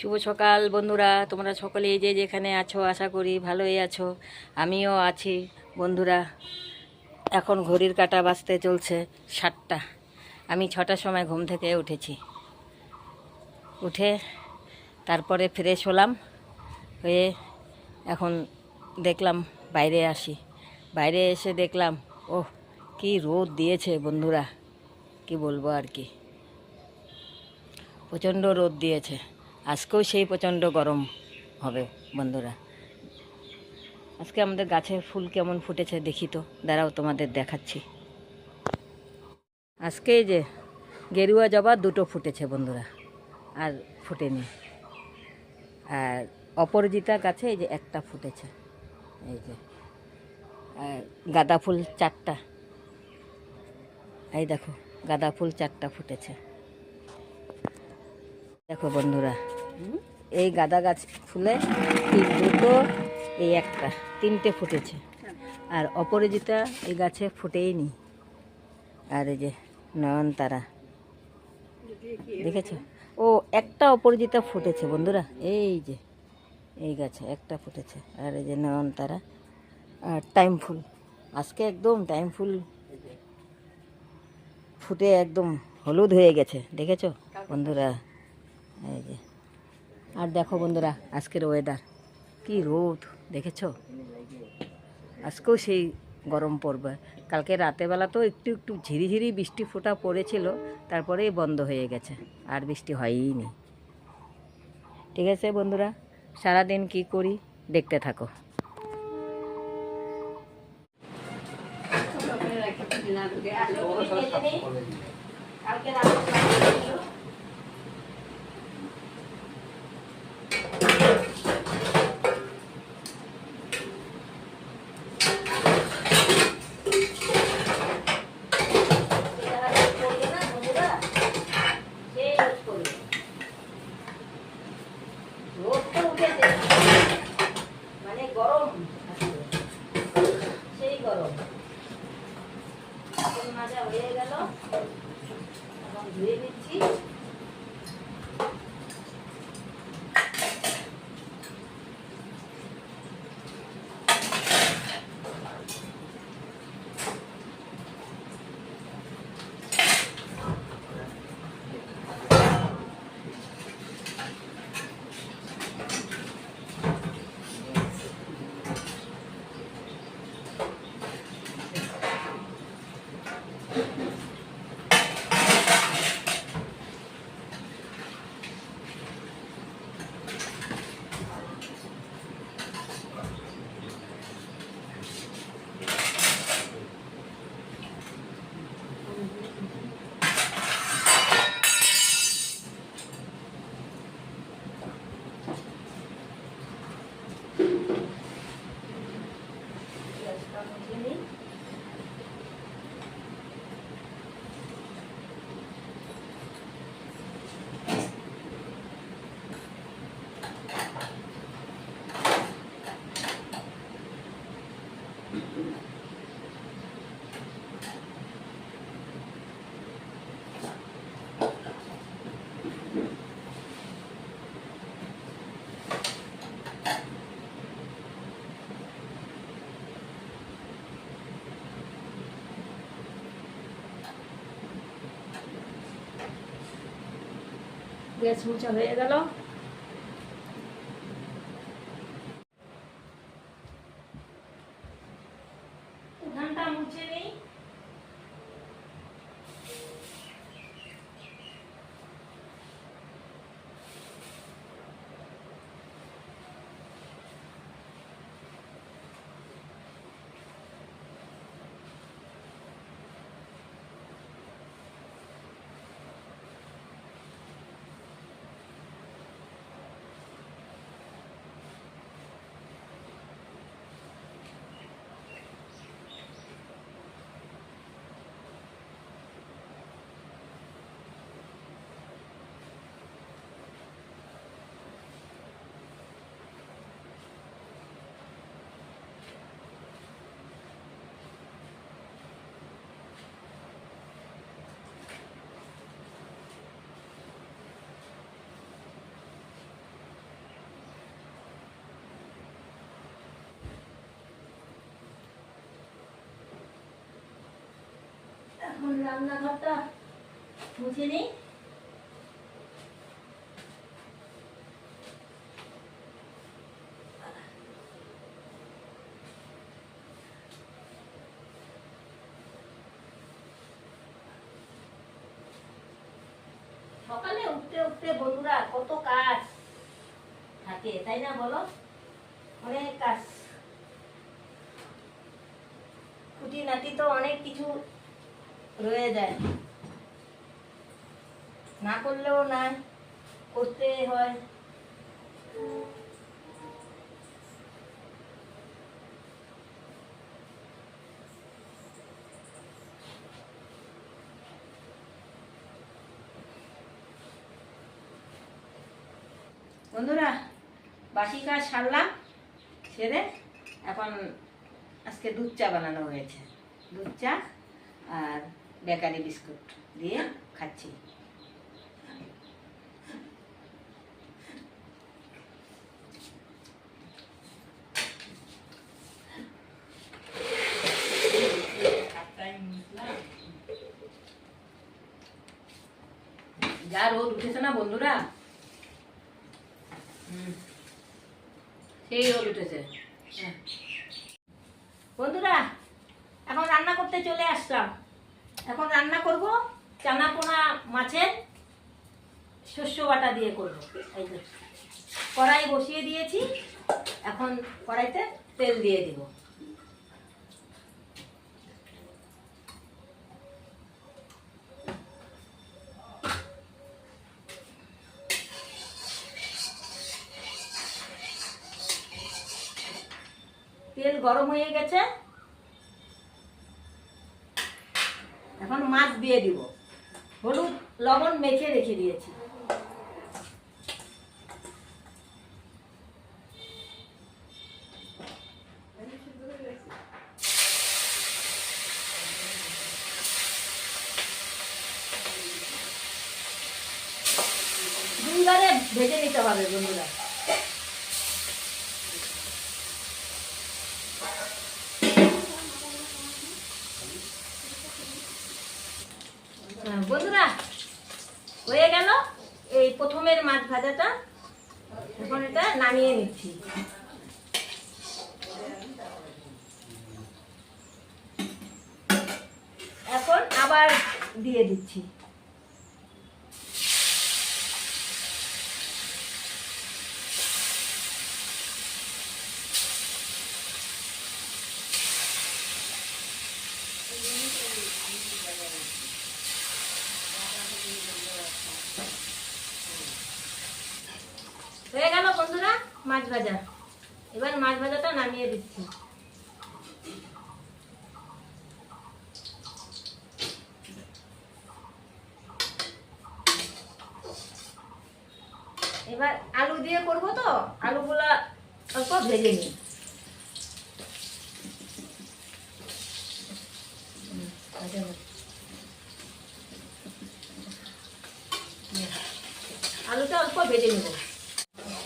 শুভ সকাল বন্ধুরা, তোমরা সকলে যে যেখানে আছো, আশা করি ভালোই আছো। আমিও আছি বন্ধুরা। এখন ঘড়ির কাটা বাজতে চলছে সাতটা। আমি ছটার সময় ঘুম থেকে উঠেছি। উঠে তারপরে ফ্রেশ হলাম, হয়ে এখন দেখলাম বাইরে আসি। বাইরে এসে দেখলাম ও কি রোদ দিয়েছে বন্ধুরা, কি বলব আর কি। প্রচণ্ড রোদ দিয়েছে। আজকেও সেই প্রচণ্ড গরম হবে, বন্ধুরা। আজকে আমাদের গাছে ফুল কেমন ফুটেছে দেখি তো। দাঁড়াও, তোমাদের দেখাচ্ছি। আজকে যে গেরুয়া জবা দুটো ফুটেছে, বন্ধুরা, আর ফুটেনি। আর অপরাজিতা গাছে এই যে একটা ফুটেছে, এই যে গাঁদা ফুল চারটা। এই দেখো, গাঁদা ফুল চারটা ফুটেছে। দেখো, বন্ধুরা এই গাঁদা গাছ ফুলে দুটো, এই একটা, তিনটে ফুটেছে। আর অপরাজিতা এই গাছে ফুটেই নি আর এই যে নয়নতারা। দেখেছ? ও, একটা অপরাজিতা ফুটেছে বন্ধুরা। এই যে, এই গাছে একটা ফুটেছে। আর এই যে নয়নতারা। আর টাইম ফুল। আজকে একদম টাইম ফুল ফুটে একদম হলুদ হয়ে গেছে। দেখেছ বন্ধুরা? এই যে আর দেখো বন্ধুরা, আজকের ওয়েদার কি রোদ, দেখেছ? আজকেও সেই গরম পড়বে। কালকে রাতেবেলা তো একটু একটু ঝিরিঝিরি বৃষ্টি ফোঁটা পড়েছিল তারপরেই বন্ধ হয়ে গেছে, আর বৃষ্টি হয়ই নি ঠিক আছে বন্ধুরা, সারাদিন কি করি দেখতে থাকো। মানে গরম। গ্যাস মুছা হয়ে গেল। এখন রান্নাঘরটা মুছে নিই। সকালে উঠতে উঠতে বন্ধুরা কত কাজ থাকে, তাই না বলো? অনেক কাজ। খুঁটিনাটি তো অনেক কিছু রয়ে যায়। না করলেও না করতে হয়। বন্ধুরা, বাসি কাজ সারলাম, সেরে এখন আজকে দুধ চা বানানো হয়েছে। দুধ চা আর বেকারি বিস্কুট দিয়ে খাচ্ছি যা রোদ উঠেছে না বন্ধুরা। সেই রোদ উঠেছে হ্যাঁ। বন্ধুরা, এখন রান্না করতে চলে আসলাম এখন রান্না করব। চানা পোনা মাছের শস্য বাটা দিয়ে করব। এই যে কড়াই বসিয়ে দিয়েছি। এখন কড়াইতে তেল দিয়ে দিব। তেল গরম হয়ে গেছে। মাছ দিয়ে দিব। হলুদ লবণ মেখে রেখে দিয়েছি। দুইবারে ভেজে নিতে হবে বন্ধুরা। বন্ধুরা, হয়ে গেল। এই প্রথমের মাছ ভাজাটা। এখন এটা নামিয়ে নিচ্ছি। এখন আবার দিয়ে দিচ্ছি হয়ে গেল বন্ধুরা মাছ ভাজা এবার মাছ ভাজাটা নামিয়ে দিচ্ছি এবার আলু দিয়ে করব তো? আলুগুলা অল্প ভেজে নিই। আলুটা অল্প ভেজে নেব।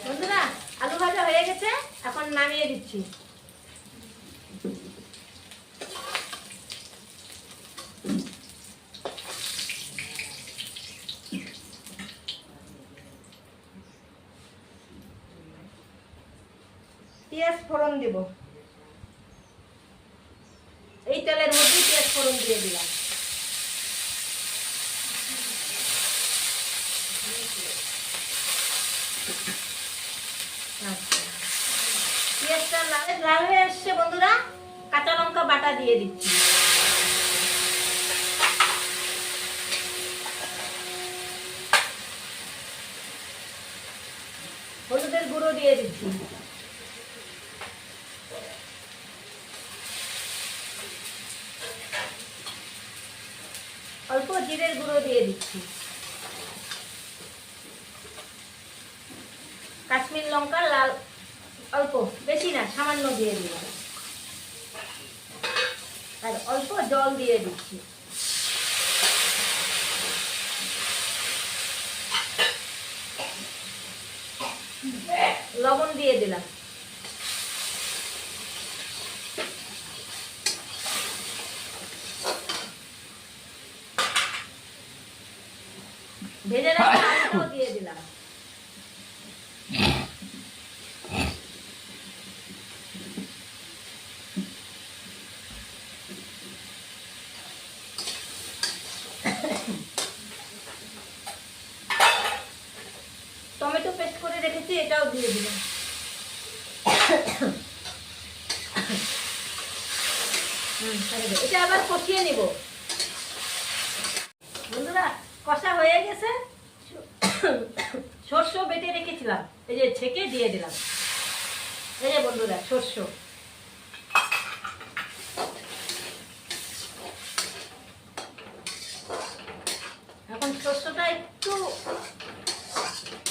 বন্ধুরা, আলু ভাজা হয়ে গেছে, এখন নামিয়ে দিচ্ছি পেঁয়াজ ফোড়ন দিব। এই তেলের মধ্যে পেঁয়াজ ফোড়ন দিয়ে দিলাম। লাল হয়ে আসছে বন্ধুরা, কাঁচা লঙ্কা বাটা দিয়ে দিচ্ছি। হলুদের গুঁড়ো দিয়ে দিচ্ছি অল্প জিরের গুঁড়ো দিয়ে দিচ্ছি। কাশ্মীর লঙ্কা লাল, অল্প, বেশি না, সামান্য দিয়ে দিলাম। আর অল্প জল দিয়ে দিচ্ছি। লবণ দিয়ে দিলাম। ভেজে রাখা আলুটাও দিয়ে দিলাম। কষা হয়ে গেছে। শস্য বেটে রেখেছিলাম। এই যে ছেঁকে দিয়ে দিলাম। এই যে বন্ধুরা, শস্য। এখন শস্যটা একটু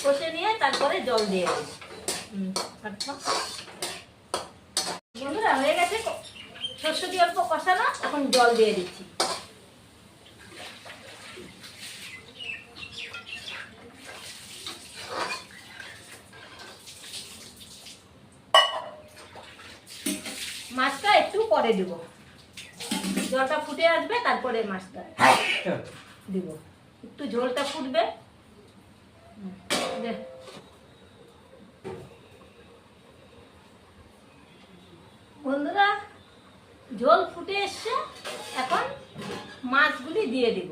কষে নিয়ে তারপরে জল দিয়ে দিই তারপর- বন্ধুরা, হয়ে গেছে। শস্য দিয়ে অল্প কষানো এখন জল দিয়ে দিচ্ছি মাছটা একটু পরে দিব। জলটা ফুটে আসবে, তারপরে মাছটা দিব। একটু ঝোলটা ফুটবে। বন্ধুরা, ঝোল ফুটে এসছে, এখন মাছগুলি দিয়ে দিব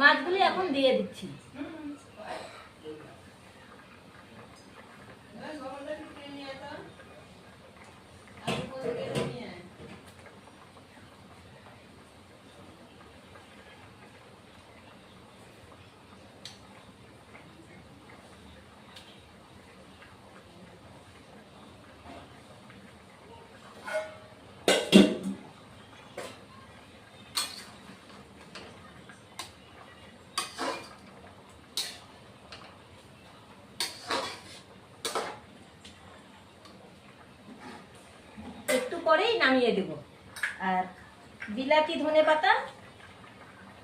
মাছগুলি এখন দিয়ে দিচ্ছি একটু পরেই নামিয়ে দেব। আর বিলাতি ধনে পাতা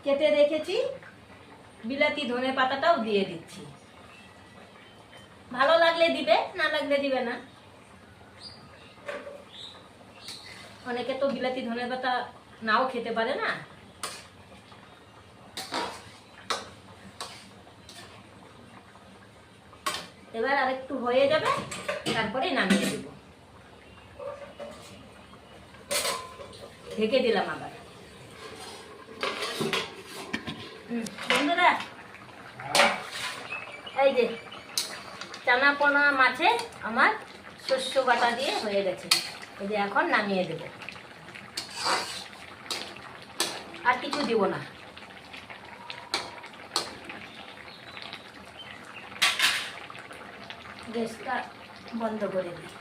কেটে রেখেছি, বিলাতি ধনে পাতাটাও দিয়ে দিচ্ছি। ভালো লাগলে দিবে, না লাগলে দিবে না। অনেকে তো বিলাতি ধনে পাতা নাও খেতে পারে না। এবার আরেকটু হয়ে যাবে, তারপরে নামিয়ে দেবো। ঢেকে দিলাম আবার। বন্ধুরা, এই যে চানা পোনা মাছে আমার শস্য বাটা দিয়ে হয়ে গেছে। এই যে এখন নামিয়ে দেব। আর কিছু দিব না। গ্যাসটা বন্ধ করে দিই।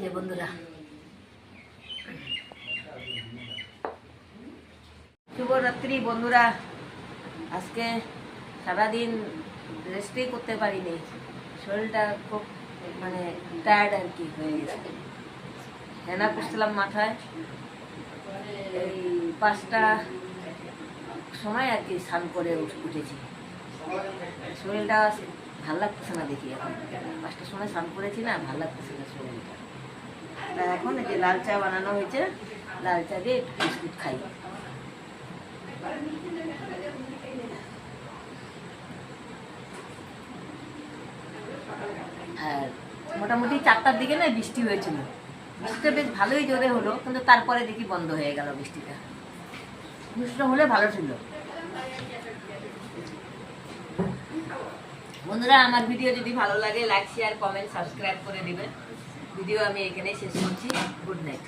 এই যে বন্ধুরা। শুভরাত্রি বন্ধুরা। আজকে সারাদিন রেস্টই করতে পারিনি। শরীরটা খুব মানে টায়ার্ড আর কি হয়ে গেছে। হেনা করছিলাম মাথায়। এই পাঁচটা সময় আর কি স্নান করে উঠেছি। শরীরটা ভালো লাগতেছে না দেখি এখন। পাঁচটার সময় স্নান করেছি না, ভালো লাগতেছে না শরীরটা। তা এখন এই যে লাল চা বানানো হয়েছে, লাল চা দিয়ে বিস্কুট খাই। আর মোটামুটি চারটার দিকে না বৃষ্টি হয়েছিল। বৃষ্টিটা বেশ ভালোই জোরে হলো, কিন্তু তারপরে দেখি বন্ধ হয়ে গেল বৃষ্টিটা। বৃষ্টিটা হলে ভালো ছিল। বন্ধুরা, আমার ভিডিও যদি ভালো লাগে লাইক শেয়ার কমেন্ট সাবস্ক্রাইব করে দিবেন। ভিডিও আমি এখানেই শেষ করছি। Good night